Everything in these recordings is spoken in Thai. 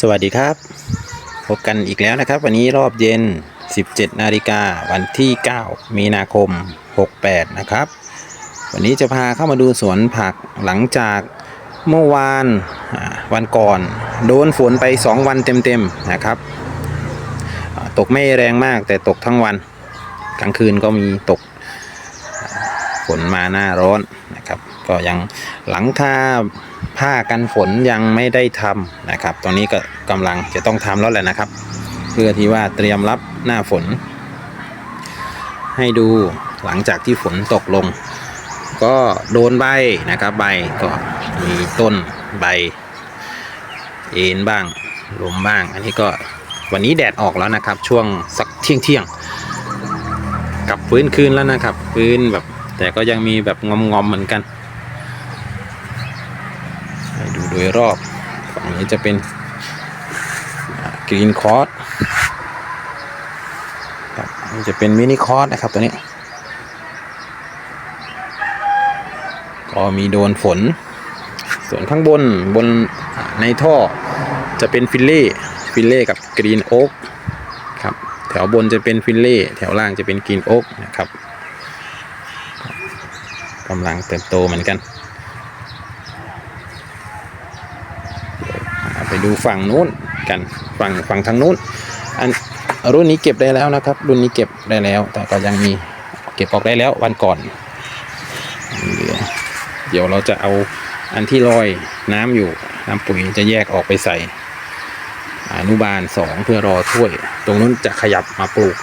สวัสดีครับ พบกันอีกแล้วนะครับ วันนี้รอบเย็น 17 นาฬิกาวันที่ 9 มีนาคม 68 นะครับ วันนี้จะพาเข้ามาดูสวนผักหลังจากเมื่อวานวันก่อน โดนฝนไป 2 วันเต็มๆนะครับ ตกไม่แรงมากแต่ตกทั้งวัน กลางคืนก็มีตกฝนมาหน้าร้อน ก็ยังหลังคาผ้ากันฝนยังไม่ได้ทำนะครับ ตอนนี้ก็กำลังจะต้องทำแล้วแหละนะครับ เพื่อที่ว่าเตรียมรับหน้าฝน ให้ดูหลังจากที่ฝนตกลง ก็โดนใบนะครับ ใบก็มีต้นใบ เอ็นบ้างลมบ้าง อันนี้ก็วันนี้แดดออกแล้วนะครับ ช่วงสักเที่ยงเที่ยงกลับฟื้นคืนแล้วนะครับ ฟื้นแบบแต่ก็ยังมีแบบงอมๆเหมือนกันให้ดูโด ยรอบฝั่งนี้จะเป็นกรีนคอร์สครับนนี้จะเป็นมินิคอร์สนะครับตัวนี้ ก็มีโดนฝน ส่วนข้างบนบนในท่อจะเป็นฟิลเล่ฟิลเล่กับกรีนโอ๊กครับแถวบนจะเป็นฟิลเล่แถวล่างจะเป็นกรีนโอ๊กนะครับกำลังเติบโตเหมือนกัน ไปดูฝั่งนู้นกันฝั่งฝั่งทางนู้นอันรุ่นนี้เก็บได้แล้วนะครับ รุ่นนี้เก็บได้แล้ว แต่ก็ยังมีเก็บออกได้แล้ววันก่อนเหลือเดี๋ยวเราจะเอาอันที่ลอยน้ำอยู่น้ำปุ๋ยจะแยกออกไปใส่อนุบาลสองเพื่อรอถ้วย ตรงนู้นจะขยับมาปลูก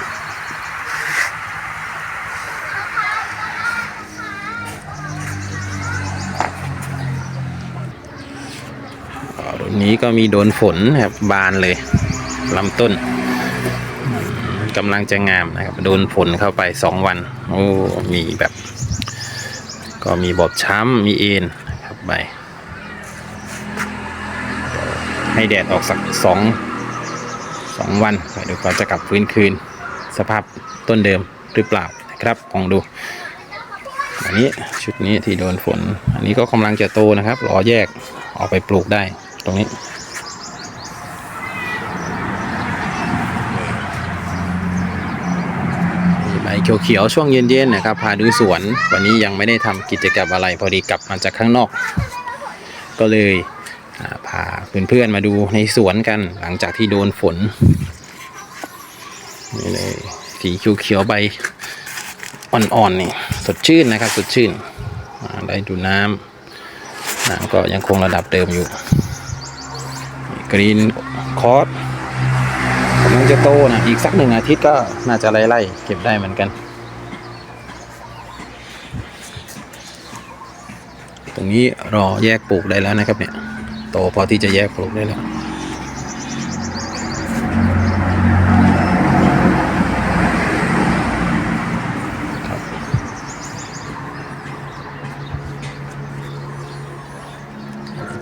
อ่ารุ่นนี้ก็มีโดนฝนครับบานเลยลำต้นกำลังจะงามนะครับ โดนฝนเข้าไปสองวัน โอ้ มีแบบ ก็มีบอบช้ำมีเอ็นนะครับใบให้แดดออกสักสองสองวันเดี๋ยวก็จะกลับฟื้นคืน สภาพต้นเดิมหรือเปล่านะครับลองดู อันนี้ชุดนี้ที่โดนฝน อันนี้ก็กำลังจะโตนะครับ รอแยกออกไปปลูกได้ ตรงนี้ ใบเขียวๆช่วงเย็นๆนะครับ พาดูสวน วันนี้ยังไม่ได้ทำกิจกรรมอะไรพอดีกลับมาจากข้างนอก ก็เลยพาเพื่อนๆมาดูในสวนกันหลังจากที่โดนฝนนี่เลยสีเขียวๆใบอ่อนๆนี่สดชื่นนะครับ สดชื่นได้ดูน้ำน้ำก็ยังคงระดับเดิมอยู่ กรีนคอร์สกำลังจะโตนะอีกสักหนึ่งอาทิตย์ก็น่าจะไล่ๆเก็บได้เหมือนกัน ตรงนี้รอแยกปลูกได้แล้วนะครับเนี่ยโตพอที่จะแยกปลูกได้แล้ว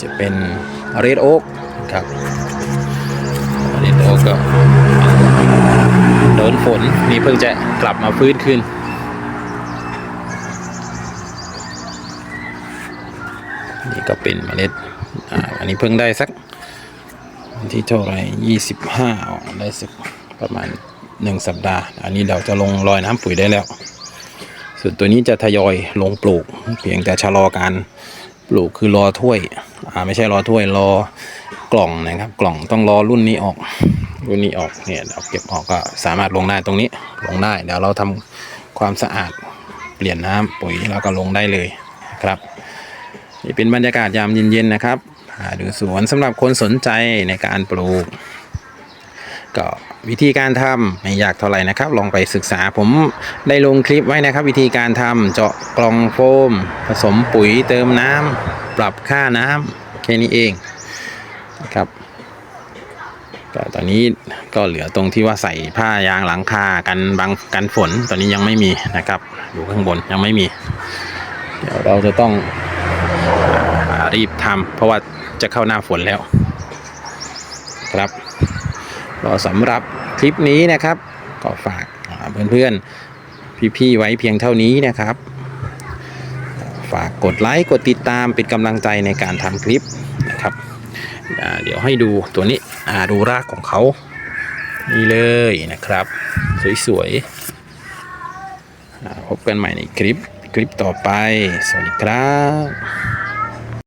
จะเป็นเรดโอ๊ก ครับเรดโอ๊กก็โดนฝนนี่เพิ่งจะกลับมาฟื้นขึ้นนี่ก็เป็นเมล็ดอ่าอันนี้เพิ่งได้สักวันที่เท่าไหร่ยี่สิบห้าได้สักประมาณหนึ่งสัปดาห์ อันนี้เราจะลงรอยน้ำปุ๋ยได้แล้ว ส่วนตัวนี้จะทยอยลงปลูก เพียงแต่ชะลอการปลูกคือรอถ้วย อ่าไม่ใช่รอถ้วยรอ กล่องนะครับ กล่องต้องรอรุ่นนี้ออก รุ่นนี้ออกเนี่ยเราเก็บออกก็สามารถลงได้ตรงนี้ ลงได้เดี๋ยวเราทำความสะอาดเปลี่ยนน้ำปุ๋ยแล้วก็ลงได้เลยครับ นี่เป็นบรรยากาศยามเย็นๆนะครับดูสวนสำหรับคนสนใจในการปลูก ก็วิธีการทำไม่ยากเท่าไหร่นะครับ ลองไปศึกษาผมได้ลงคลิปไว้นะครับ วิธีการทำเจาะกล่องโฟม ผสมปุ๋ยเติมน้ำปรับค่าน้ำแค่นี้เอง นะครับก็ตอนนี้ก็เหลือตรงที่ว่าใส่ผ้ายางหลังคากันบังกันฝนตอนนี้ยังไม่มีนะครับอยู่ข้างบนยังไม่มี เดี๋ยวเราจะต้องรีบทำเพราะว่าจะเข้าหน้าฝนแล้ว ครับก็สำหรับคลิปนี้นะครับ ก็ฝากเพื่อนๆ พี่ๆ ไว้เพียงเท่านี้นะครับ ฝากกดไลค์ กดติดตามเป็นกำลังใจในการทำคลิปนะครับ เดี๋ยวให้ดูตัวนี้อ่าดูรากของเขา นี่เลยนะครับ สวยๆพบกันใหม่ในคลิปคลิปต่อไป สวัสดีครับ